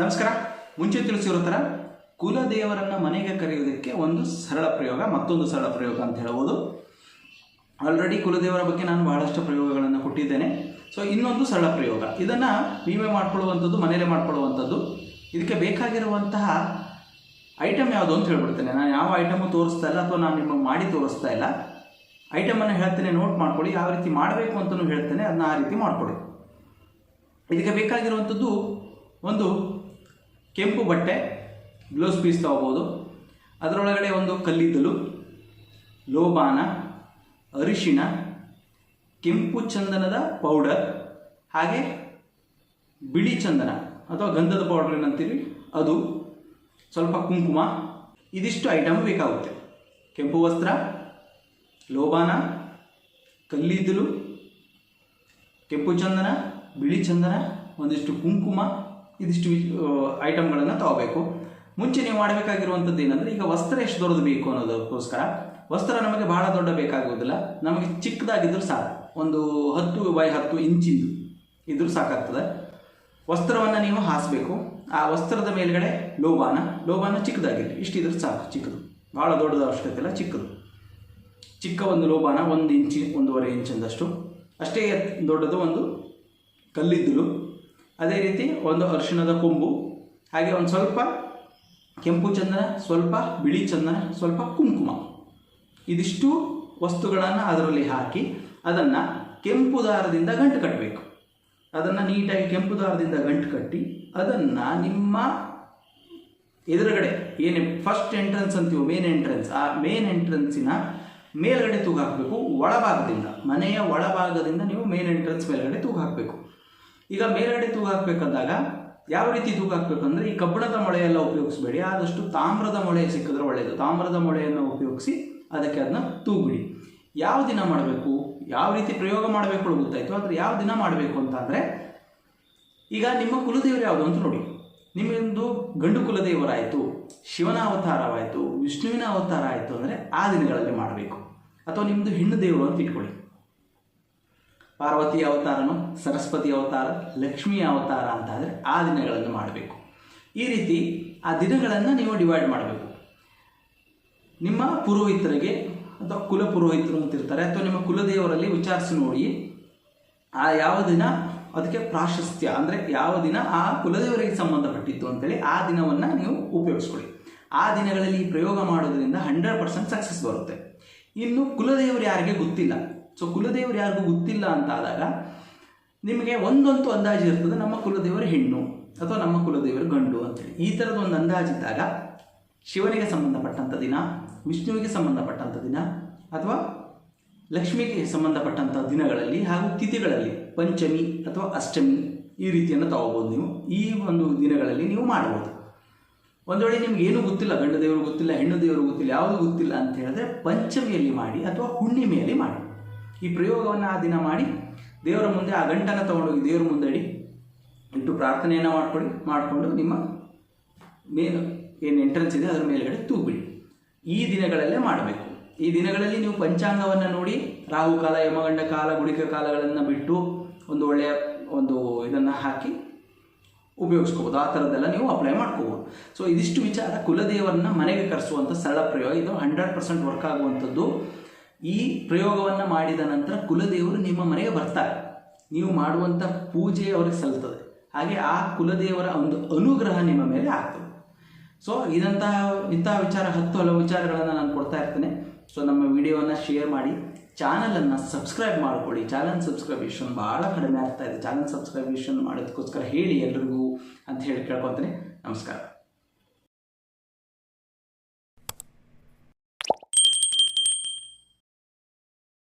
ನಮಸ್ಕಾರ. ಮುಂಚೆ ತಿಳಿಸಿರೋ ಥರ ಕುಲದೇವರನ್ನ ಮನೆಗೆ ಕರೆಯುವುದಕ್ಕೆ ಒಂದು ಸರಳ ಪ್ರಯೋಗ, ಮತ್ತೊಂದು ಸರಳ ಪ್ರಯೋಗ ಅಂತ ಹೇಳ್ಬೋದು. ಆಲ್ರೆಡಿ ಕುಲದೇವರ ಬಗ್ಗೆ ನಾನು ಬಹಳಷ್ಟು ಪ್ರಯೋಗಗಳನ್ನು ಕೊಟ್ಟಿದ್ದೇನೆ. ಸೊ ಇನ್ನೊಂದು ಸರಳ ಪ್ರಯೋಗ. ಇದನ್ನು ನೀವೇ ಮಾಡ್ಕೊಳ್ಳುವಂಥದ್ದು, ಮನೆಯಲ್ಲೇ ಮಾಡ್ಕೊಳ್ಳುವಂಥದ್ದು. ಇದಕ್ಕೆ ಬೇಕಾಗಿರುವಂತಹ ಐಟಮ್ ಯಾವುದು ಅಂತ ಹೇಳ್ಬಿಡ್ತೇನೆ. ನಾನು ಯಾವ ಐಟಮು ತೋರಿಸ್ತಾ ಇಲ್ಲ ಅಥವಾ ನಾನು ನಿಮಗೆ ಮಾಡಿ ತೋರಿಸ್ತಾ ಇಲ್ಲ. ಐಟಮನ್ನು ಹೇಳ್ತೇನೆ ನೋಟ್ ಮಾಡ್ಕೊಳ್ಳಿ. ಯಾವ ರೀತಿ ಮಾಡಬೇಕು ಅಂತಲೂ ಹೇಳ್ತೇನೆ. ಅದನ್ನ ಆ ರೀತಿ ಮಾಡ್ಕೊಳ್ಳಿ. ಇದಕ್ಕೆ ಬೇಕಾಗಿರುವಂಥದ್ದು ಒಂದು ಕೆಂಪು ಬಟ್ಟೆ ಗ್ಲೋಸ್ ಪೀಸ್ ತಗೋಬೋದು. ಅದರೊಳಗಡೆ ಒಂದು ಕಲ್ಲಿದ್ದಲು ಲೋಬಾನ ಅರಿಶಿಣ, ಕೆಂಪು ಚಂದನದ ಪೌಡರ್ ಹಾಗೆ ಬಿಳಿ ಚಂದನ ಅಥವಾ ಗಂಧದ ಪೌಡರ್ ಏನಂತೀವಿ ಅದು ಸ್ವಲ್ಪ ಕುಂಕುಮ. ಇದಿಷ್ಟು ಐಟಮ್ ಬೇಕಾಗುತ್ತೆ. ಕೆಂಪು ವಸ್ತ್ರ ಲೋಬಾನ ಕಲ್ಲಿದ್ದಲು, ಕೆಂಪು ಚಂದನ, ಬಿಳಿ ಚಂದನ, ಒಂದಿಷ್ಟು ಕುಂಕುಮ. ಇದಿಷ್ಟು ಐಟಮ್ಗಳನ್ನು ತಗೋಬೇಕು. ಮುಂಚೆ ನೀವು ಮಾಡಬೇಕಾಗಿರುವಂಥದ್ದು ಏನಂದರೆ, ಈಗ ವಸ್ತ್ರ ಎಷ್ಟು ದೊಡ್ಡದು ಬೇಕು ಅನ್ನೋದಕ್ಕೋಸ್ಕರ, ವಸ್ತ್ರ ನಮಗೆ ಬಹಳ ದೊಡ್ಡ ಬೇಕಾಗುವುದಿಲ್ಲ. ನಮಗೆ ಚಿಕ್ಕದಾಗಿದ್ದರೂ ಸಾಕು. ಒಂದು ಹತ್ತು ಬೈ ಹತ್ತು ಇಂಚಿಂದು ಇದ್ರೂ ಸಾಕಾಗ್ತದೆ. ವಸ್ತ್ರವನ್ನು ನೀವು ಹಾಸಬೇಕು. ಆ ವಸ್ತ್ರದ ಮೇಲ್ಗಡೆ ಲೋಬಾನ. ಲೋಬಾನ ಚಿಕ್ಕದಾಗಿರಲಿ ಇಷ್ಟಿದ್ರೆ ಸಾಕು, ಚಿಕ್ಕದು. ಭಾಳ ದೊಡ್ಡದ ಅವಶ್ಯಕತೆ ಇಲ್ಲ, ಚಿಕ್ಕದು. ಚಿಕ್ಕ ಒಂದು ಲೋಬಾನ ಒಂದು ಇಂಚಿ, ಒಂದೂವರೆ ಇಂಚಿಂದಷ್ಟು ಅಷ್ಟೇ ದೊಡ್ಡದು ಒಂದು ಕಲ್ಲಿದ್ದಲು. ಅದೇ ರೀತಿ ಒಂದು ಅರಿಶಿಣದ ಕೊಂಬು, ಹಾಗೆ ಒಂದು ಸ್ವಲ್ಪ ಕೆಂಪು ಚಂದನ, ಸ್ವಲ್ಪ ಬಿಳಿ ಚಂದನ, ಸ್ವಲ್ಪ ಕುಂಕುಮ. ಇದಿಷ್ಟು ವಸ್ತುಗಳನ್ನು ಅದರಲ್ಲಿ ಹಾಕಿ ಅದನ್ನು ಕೆಂಪು ದಾರದಿಂದ ಗಂಟು ಕಟ್ಟಬೇಕು ಅದನ್ನು ನೀಟಾಗಿ ಕೆಂಪು ದಾರದಿಂದ ಗಂಟು ಕಟ್ಟಿ ಅದನ್ನು ನಿಮ್ಮ ಎದುರುಗಡೆ, ಏನೇ ಫಸ್ಟ್ ಎಂಟ್ರೆನ್ಸ್ ಅಂತೀವೋ ಮೇನ್ ಎಂಟ್ರೆನ್ಸ್ ಆ ಮೇನ್ ಎಂಟ್ರೆನ್ಸಿನ ಮೇಲ್ಗಡೆ ತೂಗಾಕಬೇಕು, ಒಳಭಾಗದಿಂದ. ಮನೆಯ ಒಳಭಾಗದಿಂದ ನೀವು ಮೇನ್ ಎಂಟ್ರೆನ್ಸ್ ಮೇಲ್ಗಡೆ ತೂಗು ಹಾಕಬೇಕು ಈಗ ಮೇಲ್ಗಡೆ ತೂಗು ಹಾಕ್ಬೇಕಂದಾಗ ಯಾವ ರೀತಿ ತೂಗು ಹಾಕ್ಬೇಕಂದ್ರೆ ಅಂದರೆ ಈ ಕಬ್ಬಿಣದ ಮೊಳೆಯೆಲ್ಲ ಉಪಯೋಗಿಸಬೇಡಿ. ಆದಷ್ಟು ತಾಮ್ರದ ಮೊಳೆ ಸಿಕ್ಕಿದ್ರೆ ಒಳ್ಳೆಯದು ತಾಮ್ರದ ಮೊಳೆಯನ್ನು ಉಪಯೋಗಿಸಿ ಅದಕ್ಕೆ ಅದನ್ನ ತೂಗುಡಿ ಯಾವ ದಿನ ಮಾಡಬೇಕು? ಯಾವ ರೀತಿ ಪ್ರಯೋಗ ಮಾಡಬೇಕು ಗೊತ್ತಾಯ್ತು. ಆದರೆ ಯಾವ ದಿನ ಮಾಡಬೇಕು ಅಂತ ಅಂದರೆ ಈಗ ನಿಮ್ಮ ಕುಲದೇವರು ಯಾವುದು ಅಂತ ನೋಡಿ. ನಿಮ್ಮೊಂದು ಗಂಡು ಕುಲದೇವರಾಯಿತು, ಶಿವನ ಅವತಾರವಾಯಿತು, ವಿಷ್ಣುವಿನ ಅವತಾರ ಆಯಿತು ಅಂದರೆ ಆ ದಿನಗಳಲ್ಲಿ ಮಾಡಬೇಕು. ಅಥವಾ ನಿಮ್ಮದು ಹೆಣ್ಣು ದೇವರು ಅಂತ ಇಟ್ಕೊಳ್ಳಿ. ಪಾರ್ವತಿ ಅವತಾರನು, ಸರಸ್ವತಿ ಅವತಾರ ಲಕ್ಷ್ಮಿಯ ಅವತಾರ ಅಂತ ಆದರೆ ಆ ದಿನಗಳನ್ನು ಮಾಡಬೇಕು. ಈ ರೀತಿ ಆ ದಿನಗಳನ್ನು ನೀವು ಡಿವೈಡ್ ಮಾಡಬೇಕು. ನಿಮ್ಮ ಪುರೋಹಿತರಿಗೆ ಅಥವಾ ಕುಲ ಪುರೋಹಿತರು ಅಂತಿರ್ತಾರೆ, ಅಥವಾ ನಿಮ್ಮ ಕುಲದೇವರಲ್ಲಿ ವಿಚಾರಿಸಿ ನೋಡಿ, ಆ ಯಾವ ದಿನ ಅದಕ್ಕೆ ಪ್ರಾಶಸ್ತ್ಯ, ಅಂದರೆ ಯಾವ ದಿನ ಆ ಕುಲದೇವರಿಗೆ ಸಂಬಂಧಪಟ್ಟಿತ್ತು ಅಂತೇಳಿ ಆ ದಿನವನ್ನು ನೀವು ಉಪಯೋಗಿಸ್ಕೊಳ್ಳಿ. ಆ ದಿನಗಳಲ್ಲಿ ಪ್ರಯೋಗ ಮಾಡೋದ್ರಿಂದ ಹಂಡ್ರೆಡ್ ಪರ್ಸೆಂಟ್ ಸಕ್ಸಸ್ ಬರುತ್ತೆ. ಇನ್ನು ಕುಲದೇವರು ಯಾರಿಗೆ ಗೊತ್ತಿಲ್ಲ. ಸೊ ಕುಲದೇವರು ಯಾರಿಗೂ ಗೊತ್ತಿಲ್ಲ ಅಂತ ಆದಾಗ ನಿಮಗೆ ಒಂದೊಂದು ಅಂದಾಜು ಇರ್ತದೆ, ನಮ್ಮ ಕುಲದೇವರು ಹೆಣ್ಣು ಅಥವಾ ನಮ್ಮ ಕುಲದೇವರು ಗಂಡು ಅಂತೇಳಿ ಈ ಥರದ ಒಂದು ಅಂದಾಜಿದ್ದಾಗ ಶಿವನಿಗೆ ಸಂಬಂಧಪಟ್ಟಂಥ ದಿನ, ವಿಷ್ಣುವಿಗೆ ಸಂಬಂಧಪಟ್ಟಂಥ ದಿನ ಅಥವಾ ಲಕ್ಷ್ಮಿಗೆ ಸಂಬಂಧಪಟ್ಟಂಥ ದಿನಗಳಲ್ಲಿ ಹಾಗೂ ತಿಥಿಗಳಲ್ಲಿ ಪಂಚಮಿ ಅಥವಾ ಅಷ್ಟಮಿ ಈ ರೀತಿಯನ್ನು ತಗೋಬೋದು ನೀವು ಈ ಒಂದು ದಿನಗಳಲ್ಲಿ ನೀವು ಮಾಡ್ಬೋದು. ಒಂದು ವೇಳೆ ನಿಮ್ಗೆ ಏನು ಗೊತ್ತಿಲ್ಲ, ಗಂಡ ದೇವರು ಗೊತ್ತಿಲ್ಲ, ಹೆಣ್ಣು ದೇವರು ಗೊತ್ತಿಲ್ಲ, ಯಾವುದು ಗೊತ್ತಿಲ್ಲ ಅಂತ ಹೇಳಿದ್ರೆ ಪಂಚಮಿಯಲ್ಲಿ ಮಾಡಿ ಅಥವಾ ಹುಣ್ಣಿಮೆಯಲ್ಲಿ ಮಾಡಿ. ಈ ಪ್ರಯೋಗವನ್ನು ಆ ದಿನ ಮಾಡಿ, ದೇವರ ಮುಂದೆ ಆ ಗಂಟನ್ನು ತಗೊಂಡೋಗಿ ದೇವರ ಮುಂದಡಿ ಇಟ್ಟು ಪ್ರಾರ್ಥನೆಯನ್ನು ಮಾಡ್ಕೊಳ್ಳಿ ಮಾಡಿಕೊಂಡು ನಿಮ್ಮ ಮೇನ್ ಏನು ಎಂಟ್ರೆನ್ಸ್ ಇದೆ, ಅದರ ಮೇಲ್ಗಡೆ ತೂಗ್ಬಿಡಿ. ಈ ದಿನಗಳಲ್ಲೇ ಮಾಡಬೇಕು. ಈ ದಿನಗಳಲ್ಲಿ ನೀವು ಪಂಚಾಂಗವನ್ನು ನೋಡಿ, ರಾಹುಕಾಲ, ಯಮಗಂಡ ಕಾಲ ಗುಳಿಕ ಕಾಲಗಳನ್ನು ಬಿಟ್ಟು ಒಂದು ಒಳ್ಳೆಯ ಒಂದು ಇದನ್ನು ಹಾಕಿ ಉಪಯೋಗಿಸ್ಕೋಬೋದು. ಆ ಥರದ್ದೆಲ್ಲ ನೀವು ಅಪ್ಲೈ ಮಾಡ್ಕೋಬೋದು. ಸೊ ಇದಿಷ್ಟು ವಿಚಾರ ಕುಲದೇವರನ್ನ ಮನೆಗೆ ಕರೆಸುವಂಥ ಸರಳ ಪ್ರಯೋಗ. ಇದು ಹಂಡ್ರೆಡ್ ಪರ್ಸೆಂಟ್ ವರ್ಕ್ ಆಗುವಂಥದ್ದು. ಈ ಪ್ರಯೋಗವನ್ನು ಮಾಡಿದ ನಂತರ ಕುಲದೇವರು ನಿಮ್ಮ ಮನೆಗೆ ಬರ್ತಾರೆ. ನೀವು ಮಾಡುವಂಥ ಪೂಜೆ ಅವ್ರಿಗೆ ಸಲ್ತದೆ. ಹಾಗೆ ಆ ಕುಲದೇವರ ಒಂದು ಅನುಗ್ರಹ ನಿಮ್ಮ ಮೇಲೆ ಆಗ್ತದೆ. ಸೊ ಇದಂತಹ ಇಂತಹ ವಿಚಾರ, ಹತ್ತು ಹಲವು ವಿಚಾರಗಳನ್ನು ನಾನು ಕೊಡ್ತಾ ಇರ್ತೇನೆ. ಸೊ ನಮ್ಮ ವಿಡಿಯೋವನ್ನು ಶೇರ್ ಮಾಡಿ. ಚಾನಲನ್ನು ಸಬ್ಸ್ಕ್ರೈಬ್ ಮಾಡ್ಕೊಳ್ಳಿ. ಚಾನಲ್ ಸಬ್ಸ್ಕ್ರೈಬೇಷನ್ ಭಾಳ ಕಡಿಮೆ ಆಗ್ತಾ ಇದೆ. ಚಾನಲ್ ಸಬ್ಸ್ಕ್ರೈಬೇಷನ್ ಮಾಡೋದಕ್ಕೋಸ್ಕರ ಹೇಳಿ ಎಲ್ರಿಗೂ ಅಂತ ಹೇಳಿ ಕೇಳ್ಕೊತೀನಿ. ನಮಸ್ಕಾರ.